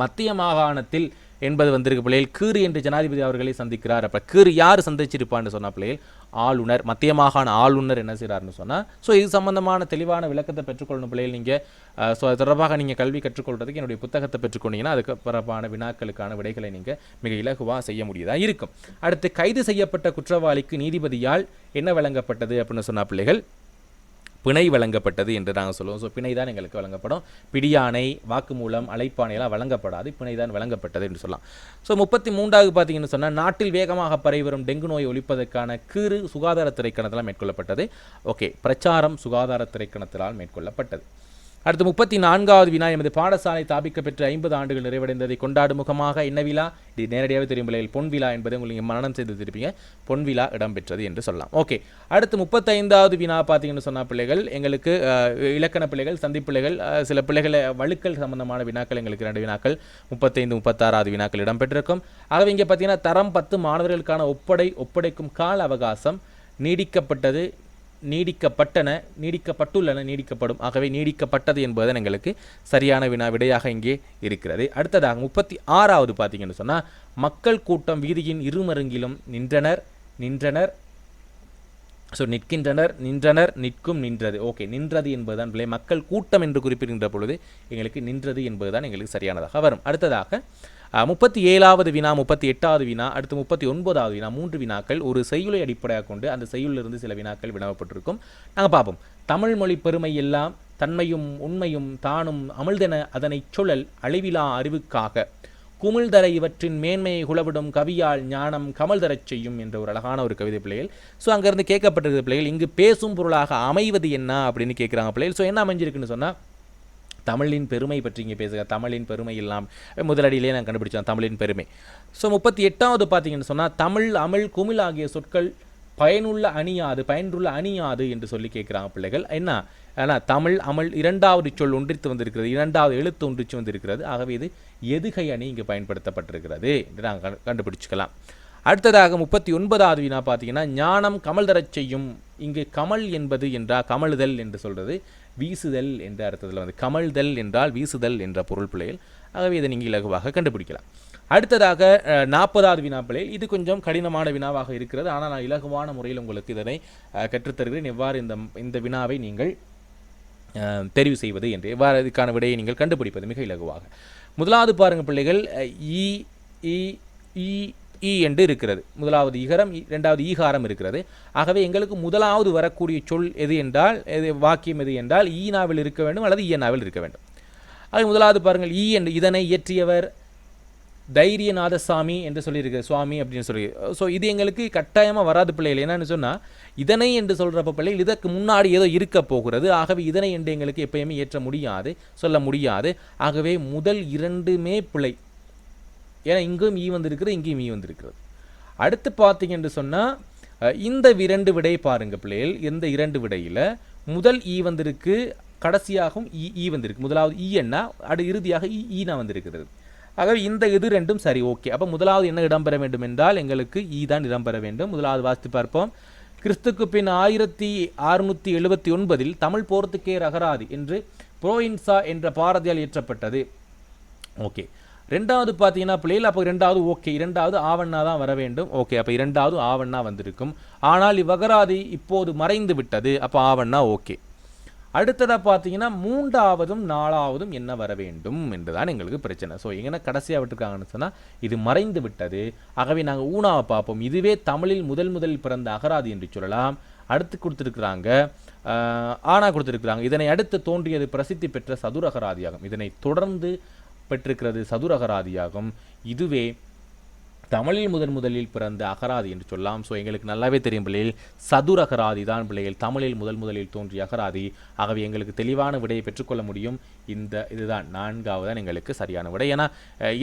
Speaker 1: மத்திய மாகாணத்தில் என்பது வந்திருக்கு பிள்ளைகள். கீறு என்று ஜனாதிபதி அவர்களை சந்திக்கிறார். அப்போ கீறு யார் சந்திச்சிருப்பான்னு சொன்ன பிள்ளைகள் ஆளுநர் மத்திய மாகாண ஆளுநர் என்ன செய்கிறாருன்னு சொன்னால் ஸோ இது சம்பந்தமான தெளிவான விளக்கத்தை பெற்றுக்கொள்ளணும் பிள்ளைகள். நீங்கள் ஸோ அது தொடர்பாக நீங்கள் கல்வி கற்றுக்கொள்றதுக்கு என்னுடைய புத்தகத்தை பெற்றுக்கொண்டீங்கன்னா அதுக்கு பிறப்பான வினாக்களுக்கான விடைகளை நீங்கள் மிக இலகுவாக செய்ய முடியதாக இருக்கும். அடுத்து கைது செய்யப்பட்ட குற்றவாளிக்கு நீதிபதியால் என்ன வழங்கப்பட்டது அப்படின்னு சொன்னால் பிள்ளைகள் பிணை வழங்கப்பட்டது என்று நாங்கள் சொல்லுவோம். ஸோ பிணை தான் எங்களுக்கு வழங்கப்படும். பிடியானை வாக்குமூலம் அழைப்பானையெல்லாம் வழங்கப்படாது. பிணை தான் வழங்கப்பட்டது என்று சொல்லலாம். ஸோ முப்பத்தி மூன்றாவது பார்த்தீங்கன்னு சொன்னால் நாட்டில் வேகமாக பரவி வரும் டெங்கு நோய் ஒழிப்பதற்கான கீறு சுகாதாரத்துறை கணத்தினால் மேற்கொள்ளப்பட்டது. ஓகே பிரச்சாரம் சுகாதாரத்துறை கணத்தினால் மேற்கொள்ளப்பட்டது. அடுத்து முப்பத்தி நான்காவது வினா எமது பாடசாலை தாபிக்க ஐம்பது ஆண்டுகள் நிறைவடைந்ததை கொண்டாடும் முகமாக என்ன விழா? இது நேரடியாகவே தெரியும் பிள்ளைகள். பொன் விழா என்பதை உங்களுக்கு மனனம் செய்து திருப்பீங்க. பொன் விழா இடம்பெற்றது என்று சொல்லலாம். ஓகே. அடுத்து முப்பத்தைந்தாவது வினா பார்த்தீங்கன்னு சொன்ன பிள்ளைகள் எங்களுக்கு இலக்கண பிள்ளைகள் சந்திப்பிள்ளைகள் சில பிள்ளைகளை வழுக்கல் சம்பந்தமான வினாக்கள் எங்களுக்கு ரெண்டு வினாக்கள் முப்பத்தைந்து முப்பத்தாறாவது வினாக்கள் இடம்பெற்றிருக்கும். ஆகவே இங்கே பார்த்தீங்கன்னா தரம் பத்து மாணவர்களுக்கான ஒப்படை ஒப்படைக்கும் கால அவகாசம் நீடிக்கப்பட்டது. நீடிக்கப்பட்டன நீடிக்கப்பட்டுள்ளன நீடிக்கப்படும். ஆகவே நீடிக்கப்பட்டது என்பதுதான் எங்களுக்கு சரியான வினா விடையாக இங்கே இருக்கிறது. அடுத்ததாக முப்பத்தி ஆறாவது பார்த்தீங்கன்னு சொன்னால் மக்கள் கூட்டம் வீதியின் இருமருங்கிலும் நின்றனர் நின்றனர். ஸோ நிற்கின்றனர் நின்றனர் நிற்கும் நின்றது. ஓகே நின்றது என்பதுதான் பிள்ளை மக்கள் கூட்டம் என்று குறிப்பிடுகின்ற பொழுது எங்களுக்கு நின்றது என்பதுதான் எங்களுக்கு சரியானதாக வரும். அடுத்ததாக முப்பத்தி ஏழாவது வினா முப்பத்தி எட்டாவது வினா அடுத்து முப்பத்தி ஒன்பதாவது வினா மூன்று வினாக்கள் ஒரு செய்யுளை அடிப்படையாக கொண்டு அந்த செய்யுளிலிருந்து சில வினாக்கள் வினவப்பட்டிருக்கும். நாங்கள் பார்ப்போம். தமிழ் மொழி பெருமை எல்லாம் தன்மையும் உண்மையும் தானும் அமிழ்தென அதனைச் சுழல் அழிவிலா அறிவுக்காக. குமிழ்தர இவற்றின் மேன்மையை குளவிடும் கவியால் ஞானம் கமல் தரச் செய்யும் என்ற ஒரு அழகான ஒரு கவிதை பிள்ளைகள். ஸோ அங்கேருந்து கேட்கப்பட்டிருக்கிற பிள்ளைகள் இங்கு பேசும் பொருளாக அமைவது என்ன அப்படின்னு கேட்குறாங்க பிள்ளைகள். ஸோ என்ன அமைஞ்சிருக்குன்னு சொன்னால் தமிழின் பெருமை பற்றி இங்கே பேசுக. தமிழின் பெருமை எல்லாம் முதலடியிலே நான் கண்டுபிடிச்சேன் தமிழின் பெருமை. ஸோ முப்பத்தி எட்டாவது பார்த்தீங்கன்னு சொன்னால் தமிழ் அமிழ் குமிழ் ஆகிய சொற்கள் பயனுள்ள அணியாது பயனுள்ள அணியாது என்று சொல்லி கேட்குறாங்க பிள்ளைகள். என்ன? ஆனால் தமிழ் அமல் இரண்டாவது சொல் ஒன்றித்து வந்திருக்கிறது இரண்டாவது எழுத்து ஒன்றிச்சு வந்திருக்கிறது. ஆகவே இது எதுகை அணி இங்கு பயன்படுத்தப்பட்டிருக்கிறது என்று நாங்கள் கண்டுபிடிச்சிக்கலாம். அடுத்ததாக முப்பத்தி ஒன்பதாவது வினா பார்த்தீங்கன்னா ஞானம் கமல் தரச் செய்யும். இங்கு கமல் என்பது என்றால் கமழுதல் என்று சொல்கிறது வீசுதல் என்ற அர்த்தத்தில் வந்து கமழ்தல் என்றால் வீசுதல் என்ற பொருள் பிள்ளைகள். ஆகவே இதை நீங்கள் இலகுவாக கண்டுபிடிக்கலாம். அடுத்ததாக நாற்பதாவது வினா பிள்ளைகள் இது கொஞ்சம் கடினமான வினாவாக இருக்கிறது. ஆனால் நான் இலகுவான முறையில் உங்களுக்கு இதனை கற்றுத்தருகிறேன். எவ்வாறு இந்த இந்த வினாவை நீங்கள் தெரிவு செய்வது என்று எவ்வாறு இதுக்கான விடையை நீங்கள் கண்டுபிடிப்பது மிக இலகுவாக. முதலாவது பாருங்கள் பிள்ளைகள் இ இ ஈ என்று இருக்கிறது. முதலாவது இகரம் இரண்டாவது ஈகாரம் இருக்கிறது. ஆகவே எங்களுக்கு முதலாவது வரக்கூடிய சொல் எது என்றால் எது வாக்கியம் எது என்றால் ஈனாவில் இருக்க வேண்டும் அல்லது ஈயனாவில் இருக்க வேண்டும். அது முதலாவது பாருங்கள் ஈ என்று இதனை இயற்றியவர் தைரியநாதசாமி என்று சொல்லியிருக்கு. சுவாமி அப்படின்னு சொல்லி. ஸோ இது எங்களுக்கு கட்டாயமாக வராது பிள்ளைகள். என்னன்னு சொன்னால் இதனை என்று சொல்கிறப்ப பிள்ளைகள் இதற்கு முன்னாடி ஏதோ இருக்க போகிறது. ஆகவே இதனை என்று எங்களுக்கு எப்பயுமே ஏற்ற முடியாது சொல்ல முடியாது. ஆகவே முதல் இரண்டுமே பிழை. ஏன்னா இங்கும் ஈ வந்திருக்கிறது இங்கேயும் ஈ வந்திருக்கிறது. அடுத்து பார்த்தீங்க என்று சொன்னால் இந்த இரண்டு விடை பாருங்கள் பிள்ளைகள். இந்த இரண்டு விடையில் முதல் ஈ வந்திருக்கு கடைசியாகவும் இ ஈ வந்திருக்கு. முதலாவது ஈ என்ன? அடு இறுதியாக இ ஈனா வந்திருக்கிறது. ஆகவே இந்த இது ரெண்டும் சரி ஓகே. அப்போ முதலாவது என்ன இடம்பெற வேண்டும் என்றால் எங்களுக்கு ஈ தான் இடம்பெற வேண்டும். முதலாவது வாசித்து பார்ப்போம். கிறிஸ்துக்கு பின் ஆயிரத்தி அறுநூற்றி எழுபத்தி ஒன்பதில் தமிழ் போர்த்துக்கே ரகராதி என்று புரோயின்சா என்ற பாரதியால் இயற்றப்பட்டது. ஓகே. ரெண்டாவது பார்த்தீங்கன்னா பிள்ளைகள் அப்போ ரெண்டாவது ஓகே. இரண்டாவது ஆவண்ணா தான் வர வேண்டும். ஓகே. அப்போ இரண்டாவது ஆவண்ணா வந்திருக்கும். ஆனால் இவ்வகராதி இப்போது மறைந்து விட்டது. அப்போ ஆவண்ணா ஓகே. அடுத்ததாக பார்த்தீங்கன்னா மூன்றாவதும் நாலாவதும் என்ன வர வேண்டும் என்றுதான் எங்களுக்கு பிரச்சனை. ஸோ எங்கன்னா கடைசியாக விட்டுருக்காங்கன்னு சொன்னால் இது மறைந்து விட்டது. ஆகவே நாங்கள் ஊனாவை பார்ப்போம். இதுவே தமிழில் முதல் முதலில் பிறந்த அகராதி என்று சொல்லலாம். அடுத்து கொடுத்துருக்குறாங்க ஆனா கொடுத்துருக்குறாங்க. இதனை அடுத்து தோன்றியது பிரசித்தி பெற்ற சதுரகராதியாகும் இதனை தொடர்ந்து பெற்றிருக்கிறது சதுரகராதியாகும் இதுவே தமிழில் முதன் முதலில் பிறந்த அகராதி என்று சொல்லலாம். ஸோ எங்களுக்கு நல்லாவே தெரியும் பிள்ளைகள். சதுரகராதி தான் பிள்ளைகள். தமிழில் முதல் முதலில் தோன்றிய அகராதி. ஆகவே எங்களுக்கு தெளிவான விடையை பெற்றுக்கொள்ள முடியும். இந்த இதுதான் நான்காவதான் எங்களுக்கு சரியான விடை. ஏன்னா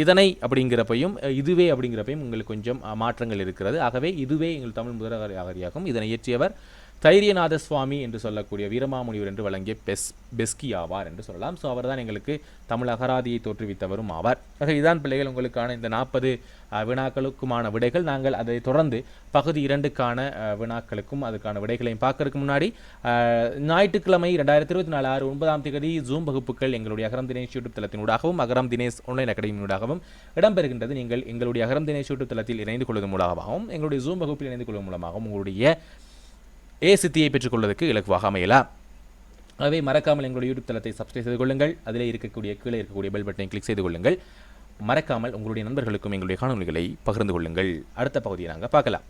Speaker 1: இதனை அப்படிங்கிறப்பையும் இதுவே அப்படிங்கிறப்பையும் உங்களுக்கு கொஞ்சம் மாற்றங்கள் இருக்கிறது. ஆகவே இதுவே எங்கள் தமிழ் முதல் அகராதியாகும். இதனை இயற்றியவர் தைரியநாத சுவாமி என்று சொல்லக்கூடிய வீரமாமுனிவர் என்று வழங்கிய பெஸ் பெஸ்கி ஆவார் என்று சொல்லலாம். ஸோ அவர்தான் எங்களுக்கு தமிழ் அகராதியை தோற்றுவித்தவரும் ஆவார். ஆக இதுதான் பிள்ளைகள் உங்களுக்கான இந்த நாற்பது வினாக்களுக்குமான விடைகள். நாங்கள் அதை தொடர்ந்து பகுதி இரண்டுக்கான வினாக்களுக்கும் அதுக்கான விடைகளையும் பார்க்கறதுக்கு முன்னாடி ஞாயிற்றுக்கிழமை ரெண்டாயிரத்தி இருபத்தி நாலு ஆறு ஒன்பதாம் தேதி ஜூம் வகுப்புகள் எங்களுடைய அகரம் தினேஷ் யூடியூப் தளத்தினூடாகவும் அகரம் தினேஷ் ஆன்லைன் அகாடமியினூடாகவும் இடம்பெறுகின்றது. நீங்கள் எங்களுடைய அகரம் தினேஷ் யூடியூப் தளத்தில் இணைந்து கொள்வதன் மூலமாகவும் எங்களுடைய ஜூம் வகுப்பில் இணைந்து கொள்வதன் மூலமாகவும் உங்களுடைய ஏ சித்தியை பெற்றுக்கொள்வதற்கு இலக்குவாக அமையலாம். ஆகவே மறக்காமல் எங்களுடைய யூடியூப் தளத்தை சப்ஸ்கிரைப் செய்து கொள்ளுங்கள். அதிலே இருக்கக்கூடிய கீழே இருக்கக்கூடிய பெல் பட்டனை கிளிக் செய்து கொள்ளுங்கள். மறக்காமல் உங்களுடைய நண்பர்களுக்கும் எங்களுடைய காணொலிகளை பகிர்ந்து கொள்ளுங்கள். அடுத்த பகுதியை நாங்கள் பார்க்கலாம்.